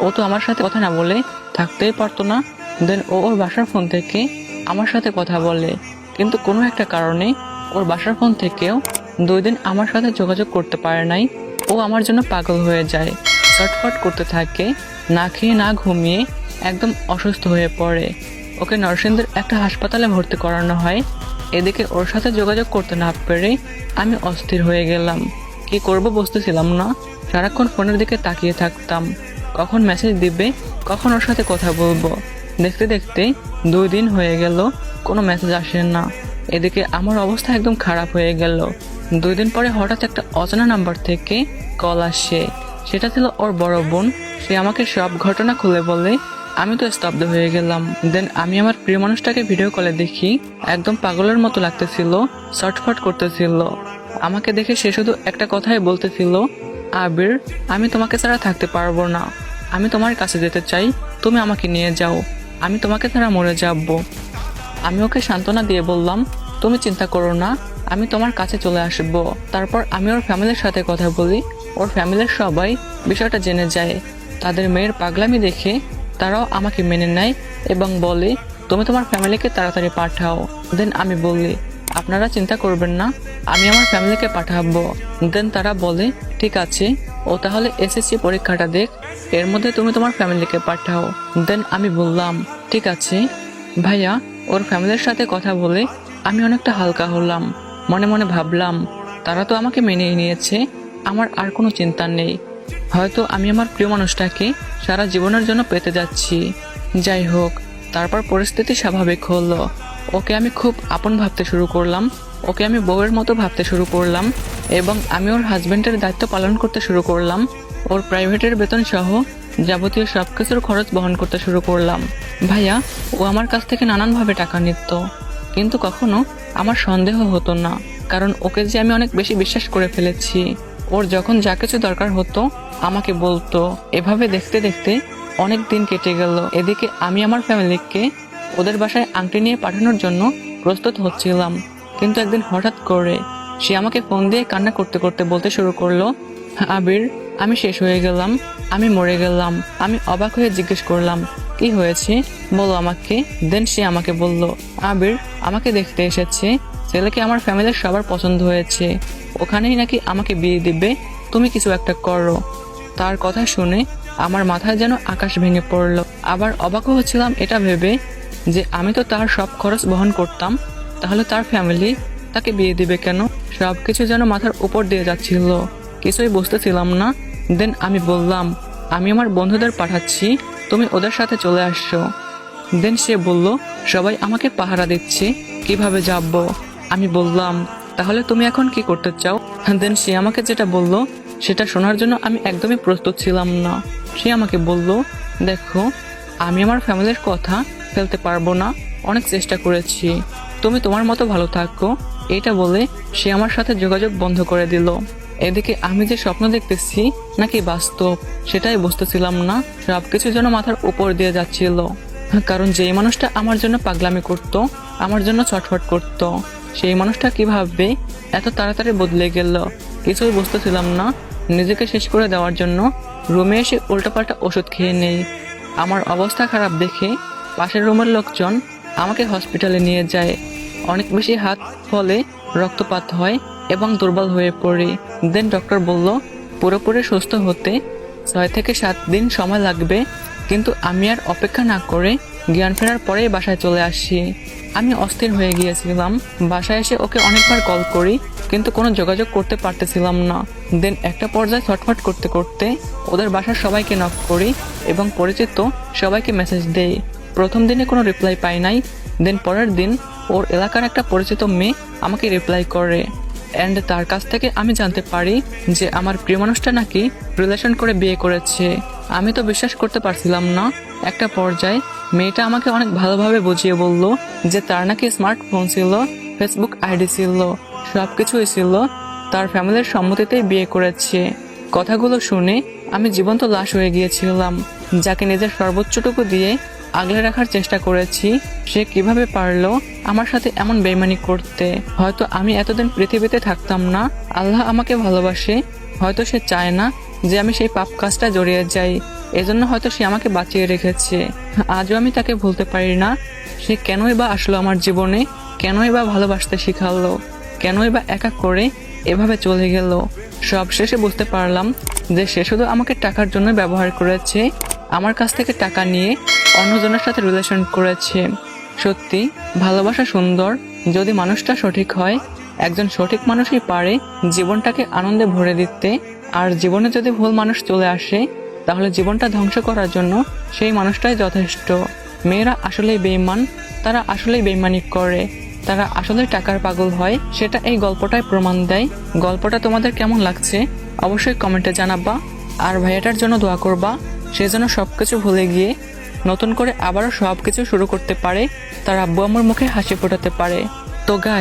ও তো আমার সাথে কথা না বলে থাকতেই পারতো না। দেন ও ওর বাসার ফোন থেকে আমার সাথে কথা বলে। কিন্তু কোনো একটা কারণে ওর বাসার ফোন থেকেও দুই দিন আমার সাথে যোগাযোগ করতে পারে নাই। ও আমার জন্য পাগল হয়ে যায়। ছটফট করতে থাকে, না খেয়ে না ঘুমিয়ে একদম অসুস্থ হয়ে পড়ে। ওকে নরসিংদের একটা হাসপাতালে ভর্তি করানো হয়। এদিকে ওর সাথে যোগাযোগ করতে না পেরে আমি অস্থির হয়ে গেলাম। কি করব বুঝতেছিলাম না। সারাক্ষণ ফোনের দিকে তাকিয়ে থাকতাম। কখন মেসেজ দিবে, কখন ওর সাথে কথা বলব? দেখতে দেখতে দুই দিন হয়ে গেল, কোনো মেসেজ আসে না। এদিকে আমার অবস্থা একদম খারাপ হয়ে গেল। দুই দিন পরে হঠাৎ একটা অজানা নাম্বার থেকে কল আসে। সেটা ছিল ওর বড় বোন। সে আমাকে সব ঘটনা খুলে বলে, আমি তো স্তব্ধ হয়ে গেলাম। দেন আমি আমার প্রিয় মানুষটাকে ভিডিও কলে দেখি। একদম পাগলের মতো লাগতেছিল শর্টফট করতেছিল। আমাকে দেখে সে শুধু একটা কথাই বলতেছিল, আবির, আমি তোমাকে ছাড়া থাকতে পারব না। আমি তোমার কাছে যেতে চাই, তুমি আমাকে নিয়ে যাও। আমি তোমাকে ছাড়া মরে যাব। আমি ওকে সান্ত্বনা দিয়ে বললাম, তুমি চিন্তা করো না, আমি তোমার কাছে চলে আসব। তারপর আমি ওর ফ্যামিলির সাথে কথা বলি। ওর ফ্যামিলির সবাই বিষয়টা জেনে যায়। তাদের মেয়ের পাগলামি দেখে তারাও আমাকে মেনে নেয় এবং বলে, তুমি তোমার ফ্যামিলিকে তাড়াতাড়ি পাঠাও। দেন আমি বলি আপনারা চিন্তা করবেন না, আমি আমার ফ্যামিলিকে পাঠাবো। দেন তারা বলে, ঠিক আছে, ও তাহলে এসএসসি পরীক্ষাটা দেখ, এর মধ্যে তুমি তোমার ফ্যামিলিকে পাঠাও। দেন আমি বললাম, ঠিক আছে। ভাইয়া, ওর ফ্যামিলির সাথে কথা বলে আমি অনেকটা হালকা হলাম। মনে মনে ভাবলাম, তারা তো আমাকে মেনেই নিয়েছে, আমার আর কোনো চিন্তা নেই। হয়তো আমি আমার প্রিয় মানুষটাকে সারা জীবনের জন্য পেতে যাচ্ছি। যাই হোক তারপর পরিস্থিতি স্বাভাবিক হলো। ওকে আমি খুব আপন ভাবতে শুরু করলাম। ওকে আমি বউয়ের মতো ভাবতে শুরু করলাম এবং আমি ওর হাজবেন্ডের দায়িত্ব পালন করতে শুরু করলাম। ওর প্রাইভেটের বেতন সহ যাবতীয় সব কিছুর খরচ বহন করতে শুরু করলাম। ভাইয়া, ও আমার কাছ থেকে নানানভাবে টাকা নিত। কিন্তু কখনো আমার সন্দেহ হতো না, কারণ ওকে যে আমি অনেক বেশি বিশ্বাস করে ফেলেছি। ওর যখন যা কিছু দরকার হতো, আমাকে বলতো। এভাবে দেখতে দেখতে অনেক দিন কেটে গেল। এদিকে আমি আমার ফ্যামিলিকে ওদের বাসায় আংটি নিয়ে পাঠানোর জন্য প্রস্তুত হচ্ছিলাম। কিন্তু একদিন হঠাৎ করে সে আমাকে ফোন দিয়ে কান্না করতে করতে বলতে শুরু করল, আবির, আমি শেষ হয়ে গেলাম, আমি মরে গেলাম। আমি অবাক হয়ে জিজ্ঞেস করলাম, কি হয়েছে? বলো আমাকে। দেন সে আমাকে বলল, আবির, আমাকে দেখতে এসেছে। ছেলেকে আমার ফ্যামিলির সবার পছন্দ হয়েছে। ওখানেই নাকি আমাকে বিয়ে দিবে। তুমি কিছু একটা করো। তার কথা শুনে আমার মাথায় যেন আকাশ ভেঙে পড়ল। আবার অবাকও হচ্ছিলাম এটা ভেবে যে আমি তো তার সব খরচ বহন করতাম, তাহলে তার ফ্যামিলি তাকে বিয়ে দিবে কেন? সব কিছু যেন মাথার উপর দিয়ে যাচ্ছিল। কিছুই বুঝতেছিলাম না। দেন আমি বললাম, আমি আমার বন্ধুদের পাঠাচ্ছি, তুমি ওদের সাথে চলে আসছো। দেন সে বলল, সবাই আমাকে পাহারা দিচ্ছে, কীভাবে যাব? আমি বললাম, তাহলে তুমি এখন কি করতে চাও? দেন সে আমাকে যেটা বলল, সেটা শোনার জন্য আমি একদমই প্রস্তুত ছিলাম না। সে আমাকে বলল, দেখো, আমি আমার ফ্যামিলির কথা ফেলতে পারব না। অনেক চেষ্টা করেছি। তুমি তোমার মতো ভালো থাকো। এটা বলে সে আমার সাথে যোগাযোগ বন্ধ করে দিল। এদিকে আমি যে স্বপ্ন দেখতেছি নাকি বাস্তব, সেটাই বুঝতেছিলাম না। সবকিছু যেন মাথার উপর দিয়ে যাচ্ছিল। কারণ যেই মানুষটা আমার জন্য পাগলামি করত, আমার জন্য ছটফট করত, সেই মানুষটা কীভাবে এত তাড়াতাড়ি বদলে গেল, কিছুই বুঝতেছিলাম না। নিজেকে শেষ করে দেওয়ার জন্য রুমে এসে উল্টাপাল্টা ওষুধ খেয়ে নেই। আমার অবস্থা খারাপ দেখে পাশের রুমের লোকজন আমাকে হসপিটালে নিয়ে যায়। অনেক বেশি হাত ফলে রক্তপাত হয় এবং দুর্বল হয়ে পড়ি। দেন ডক্টর বলল, পুরোপুরি সুস্থ হতে ছয় থেকে সাত দিন সময় লাগবে, কিন্তু আমি আর অপেক্ষা না করে জ্ঞান ফেরার পরেই বাসায় চলে আসি। আমি অস্থির হয়ে গিয়েছিলাম। বাসায় এসে ওকে অনেকবার কল করি কিন্তু কোনো যোগাযোগ করতে পারতেছিলাম না। দেন একটা পর্যায়ে ছটফট করতে করতে ওদের বাসার সবাইকে নক করি এবং পরিচিত সবাইকে মেসেজ দেই। প্রথম দিনে কোনো রিপ্লাই পাই নাই। দেন পরের দিন ওর এলাকার একটা পরিচিত মেয়ে আমাকে রিপ্লাই করে। অ্যান্ড তার কাছ থেকে আমি জানতে পারি যে আমার প্রিয় মানুষটা নাকি রিলেশন করে বিয়ে করেছে। আমি তো বিশ্বাস করতে পারছিলাম না। একটা পর্যায়ে মেয়েটা আমাকে অনেক ভালোভাবে বুঝিয়ে বলল যে তার নাকি স্মার্টফোন ছিল ফেসবুক আইডি ছিল। সব কিছুই ছিল তার ফ্যামিলির সম্মতিতেই বিয়ে করেছে। কথাগুলো শুনে আমি জীবন্ত লাশ হয়ে গিয়েছিলাম, যাকে নিজের সর্বোচ্চটুকু দিয়ে আগলে রাখার চেষ্টা করেছি। সে কীভাবে পারল, আমার সাথে এমন বেইমানি করতে? হয়তো আমি এতদিন পৃথিবীতে থাকতাম না, আল্লাহ আমাকে ভালোবাসে। হয়তো সে চায় না যে আমি সেই পাপ কাজটা জড়িয়ে যাই, এজন্য হয়তো সে আমাকে বাঁচিয়ে রেখেছে। আজও আমি তাকে ভুলতে পারি না। সে কেনই বা আসলো আমার জীবনে, কেনই বা ভালোবাসতে শিখালো। কেনই বা একা করে এভাবে চলে গেল? সব শেষে বুঝতে পারলাম যে সে শুধু আমাকে টাকার জন্য ব্যবহার করেছে, আমার কাছ থেকে টাকা নিয়ে অন্যজনের সাথে রিলেশন করেছে। সত্যি, ভালোবাসা সুন্দর। যদি মানুষটা সঠিক হয়, একজন সঠিক মানুষই পারে জীবনটাকে আনন্দে ভরে দিতে। আর জীবনে যদি ভুল মানুষ চলে আসে, তাহলে জীবনটা ধ্বংস করার জন্য সেই মানুষটাই যথেষ্ট। মেয়েরা আসলেই বেইমান তারা আসলেই বেইমানি করে। তারা আসলে টাকার পাগল হয়, সেটা এই গল্পটায় প্রমাণ দেয়। গল্পটা তোমাদের কেমন লাগছে? অবশ্যই কমেন্টে জানাবা। আর ভাইয়াটার জন্য দোয়া করবা, সে যেন সব কিছু ভুলে গিয়ে নতুন করে আবারও সব কিছু শুরু করতে পারে, তার আব্বু আমার মুখে হাসি ফোটাতে পারে। তো গাই